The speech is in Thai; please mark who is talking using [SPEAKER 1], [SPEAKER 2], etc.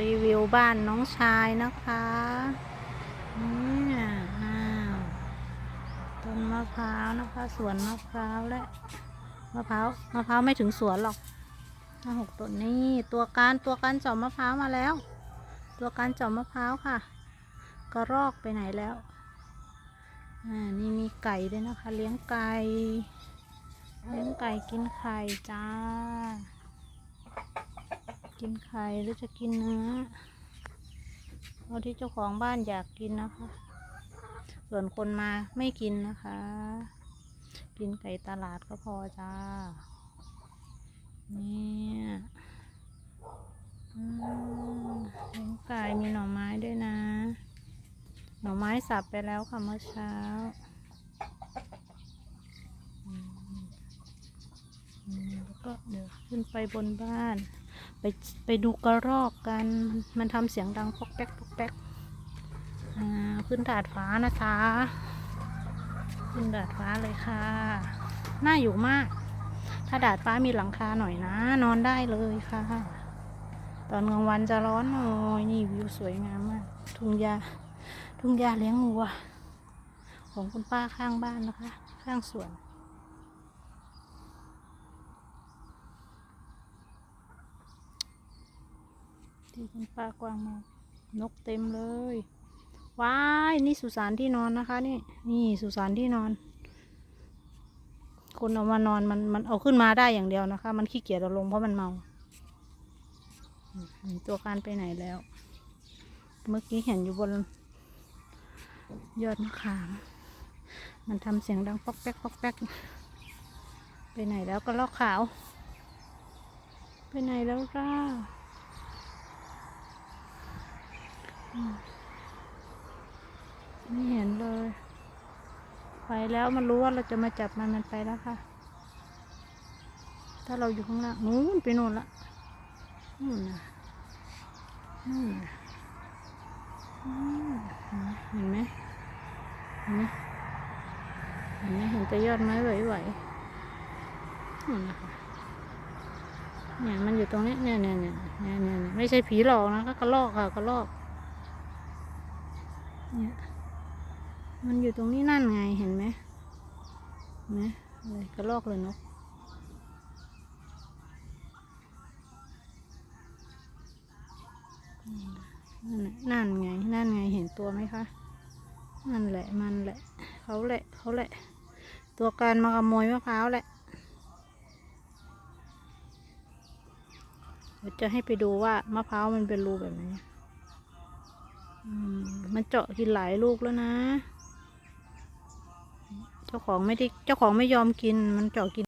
[SPEAKER 1] รีวิวบ้านน้องชายนะคะเนี่ยต้นมะพร้าวนะคะ สวนมะพร้าวและมะพร้าวมะพร้าวไม่ถึงสวนหรอกห้าหกต้นนี่ตัวการตัวการเจาะมะพร้าวมาแล้ว ตัวการเจาะมะพร้าวค่ะ กระรอกไปไหนแล้วอ่านี่มีไก่ด้วยนะคะ เลี้ยงไก่เลี้ยงไก่กินไข่จ้า กินไข่หรือจะกินเนื้อเอาที่เจ้าของบ้านอยากกินนะคะ ส่วนคนมาไม่กินนะคะ กินไก่ตลาดก็พอจ้า เนี่ยอืมเลี้ยงไก่มีหน่อไม้ด้วยนะ หน่อไม้สับไปแล้วค่ะเมื่อเช้าแล้วก็เดี๋ยวขึ้นไปบนบ้าน ไปไปดูกระรอกกัน มันทำเสียงดังปอกแป๊กปอกแป๊กขึ้นดาดฟ้านะคะขึ้นดาดฟ้าเลยค่ะ น่าอยู่มาก ถ้าดาดฟ้ามีหลังคาหน่อยนะ นอนได้เลยค่ะ ตอนกลางวันจะร้อนหน่อยนี่วิวสวยงามมาก ทุ่งหญ้า ทุ่งหญ้าเลี้ยงวัว ของคุณป้าข้างบ้านนะคะ ข้างสวน ที่คุณป้ากวางมานกเต็มเลย ว้าย นี่สุสานที่นอนนะคะ นี่ นี่สุสานที่นอน คนเอามานอนมันมันเอาขึ้นมาได้อย่างเดียวนะคะ มันขี้เกียจเอาลงเพราะมันเมา ตัวการไปไหนแล้ว เมื่อกี้เห็นอยู่บน ยอดมะขาม มันทำเสียงดังป๊อกแป๊กป๊อกแป๊กไปไหนแล้วก็ลอกขาว ไปไหนแล้วล่ะ ไม่เห็นเลย ไปแล้วมันรู้ว่าเราจะมาจับมันมันไปแล้วค่ะ ถ้าเราอยู่ข้างล่างนู้นไปโน่นละนู่นนะนู่นนะเห็นไหมเห็นไหมเห็นไหมเห็นแต่ยอดไม้ไหวๆนู่นนะคะเนี่ยมันอยู่ตรงนี้เนี่ยเนี่ยเนี่ยเนี่ยเนี่ยไม่ใช่ผีหลอกนะคะกระลอกค่ะกระลอก เนี่ยมันอยู่ตรงนี้นั่นไงเห็นไหมเห็นไหมอะไรกระลอกเลยนกนั่นน่ะนั่นไง นั่นไงเห็นตัวไหมคะนั่นแหละมันแหละเขาแหละเขาแหละ ตัวการมาขโมยมะพร้าวแหละเดี๋ยวจะให้ไปดูว่ามะพร้าวมันเป็นรูแบบไหน มันเจาะกินหลายลูกแล้วนะ เจ้าของไม่ได้เจ้าของไม่ยอมกินมันเจาะกิน